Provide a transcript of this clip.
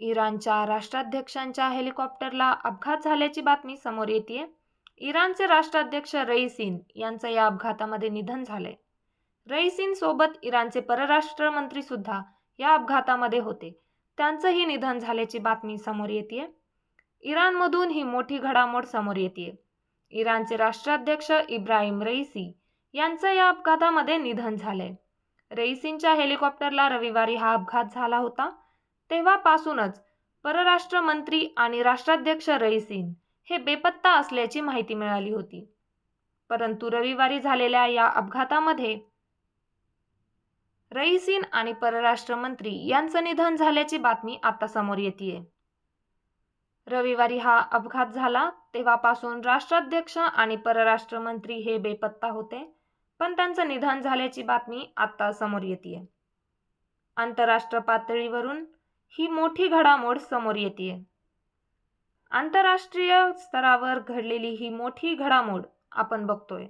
इराणच्या राष्ट्राध्यक्षांच्या हेलिकॉप्टरला अपघात झाल्याची बातमी समोर येते इराणचे राष्ट्राध्यक्ष रईसिन यांचं या अपघातामध्ये निधन झालंय. रईसिन सोबत इराणचे परराष्ट्र मंत्री सुद्धा या अपघातामध्ये होते. त्यांचंही निधन झाल्याची बातमी समोर येते इराणमधून ही मोठी घडामोड समोर येते इराणचे राष्ट्राध्यक्ष इब्राहिम रईसी यांचं या अपघातामध्ये निधन झालंय. रईसींच्या हेलिकॉप्टरला रविवारी हा अपघात झाला होता. तेव्हापासूनच परराष्ट्र मंत्री आणि राष्ट्राध्यक्ष रईसीन हे बेपत्ता असल्याची माहिती मिळाली होती. परंतु रविवारी झालेल्या या अपघातामध्ये रईसीन आणि परराष्ट्र मंत्री यांचं निधन झाल्याची बातमी आता समोर येते रविवारी हा अपघात झाला तेव्हापासून राष्ट्राध्यक्ष आणि परराष्ट्र मंत्री हे बेपत्ता होते पण त्यांचं निधन झाल्याची बातमी आता समोर येते आंतरराष्ट्र पातळीवरून ही मोठी घडामोड समोर येते आंतरराष्ट्रीय स्तरावर घडलेली ही मोठी घडामोड आपण बघतोय.